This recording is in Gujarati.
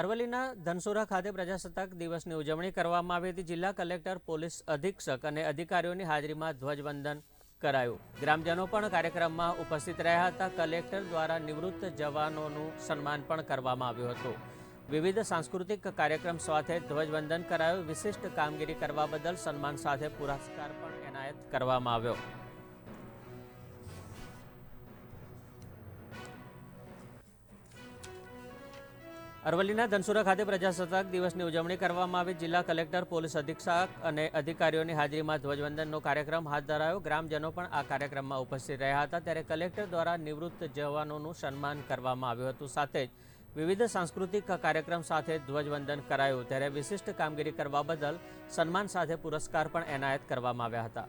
અરવલ્લીના ધનસુરા ખાતે પ્રજાસત્તાક દિવસની ઉજવણી કરવામાં આવી હતી. જિલ્લા કલેક્ટર, પોલીસ અધિક્ષક અને અધિકારીઓની હાજરીમાં ધ્વજવંદન કરાયું. ગ્રામજનો પણ કાર્યક્રમમાં ઉપસ્થિત રહ્યા હતા. કલેક્ટર દ્વારા નિવૃત્ત જવાનોનું સન્માન પણ કરવામાં આવ્યું હતું. વિવિધ સાંસ્કૃતિક કાર્યક્રમ સાથે ધ્વજવંદન કરાયું. વિશિષ્ટ કામગીરી કરવા બદલ સન્માન સાથે પુરસ્કાર પણ એનાયત કરવામાં આવ્યો. અરવલ્લીના ધનસુરા ખાતે પ્રજાસત્તાક દિવસની ઉજવણી કરવામાં આવી. જિલ્લા કલેક્ટર, પોલીસ અધિક્ષક અને અધિકારીઓની હાજરીમાં ધ્વજવંદનનો કાર્યક્રમ હાથ ધરાયો. ગ્રામજનો પણ આ કાર્યક્રમમાં ઉપસ્થિત રહ્યા હતા. ત્યારે કલેક્ટર દ્વારા નિવૃત્ત જવાનોનું સન્માન કરવામાં આવ્યું હતું. સાથે જ વિવિધ સાંસ્કૃતિક કાર્યક્રમ સાથે ધ્વજવંદન કરાયું. ત્યારે વિશિષ્ટ કામગીરી કરવા બદલ સન્માન સાથે પુરસ્કાર પણ એનાયત કરવામાં આવ્યા હતા.